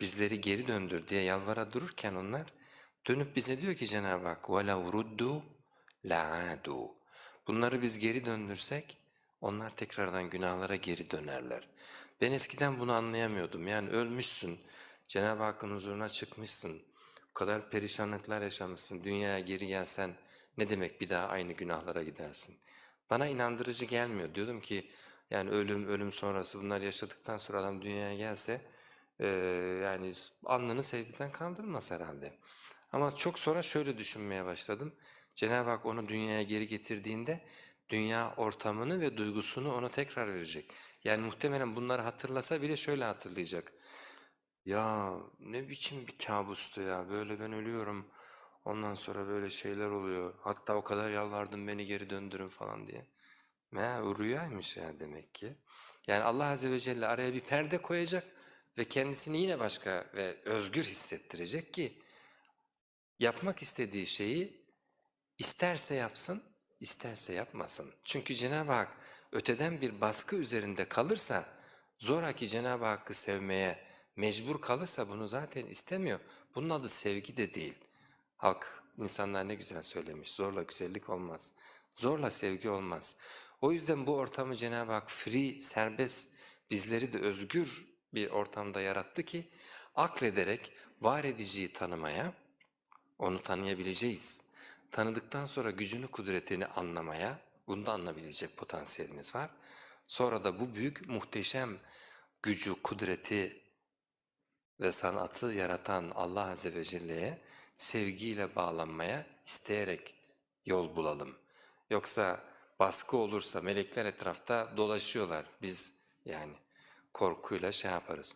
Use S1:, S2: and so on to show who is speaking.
S1: bizleri geri döndür diye yalvara dururken onlar dönüp bize diyor ki Cenab-ı Hak وَلَوْ رُدُّوا لَعَادُوا Bunları biz geri döndürsek onlar tekrardan günahlara geri dönerler. Ben eskiden bunu anlayamıyordum. Yani ölmüşsün, Cenab-ı Hakk'ın huzuruna çıkmışsın, o kadar perişanlıklar yaşamışsın, dünyaya geri gelsen ne demek bir daha aynı günahlara gidersin? Bana inandırıcı gelmiyor. Diyordum ki yani ölüm, ölüm sonrası bunlar yaşadıktan sonra adam dünyaya gelse yani alnını secdeden kaldırmaz herhalde. Ama çok sonra şöyle düşünmeye başladım. Cenab-ı Hak onu dünyaya geri getirdiğinde dünya ortamını ve duygusunu ona tekrar verecek. Yani muhtemelen bunları hatırlasa bile şöyle hatırlayacak. Ya ne biçim bir kabustu ya böyle ben ölüyorum ondan sonra böyle şeyler oluyor. Hatta o kadar yalvardım beni geri döndürün falan diye. Meğer rüyaymış ya demek ki. Yani Allah Azze ve Celle araya bir perde koyacak ve kendisini yine başka ve özgür hissettirecek ki yapmak istediği şeyi isterse yapsın, isterse yapmasın. Çünkü Cenab-ı Hak öteden bir baskı üzerinde kalırsa, zoraki Cenab-ı Hakk'ı sevmeye mecbur kalırsa bunu zaten istemiyor. Bunun adı sevgi de değil. Halk, insanlar ne güzel söylemiş, zorla güzellik olmaz. Zorla sevgi olmaz. O yüzden bu ortamı Cenab-ı Hak free, serbest, bizleri de özgür bir ortamda yarattı ki, aklederek var ediciyi tanımaya, onu tanıyabileceğiz. Tanıdıktan sonra gücünü, kudretini anlamaya, bunu da anlayabilecek potansiyelimiz var. Sonra da bu büyük, muhteşem gücü, kudreti ve sanatı yaratan Allah Azze ve Celle'ye sevgiyle bağlanmaya isteyerek yol bulalım. Yoksa baskı olursa melekler etrafta dolaşıyorlar. Biz yani korkuyla şey yaparız.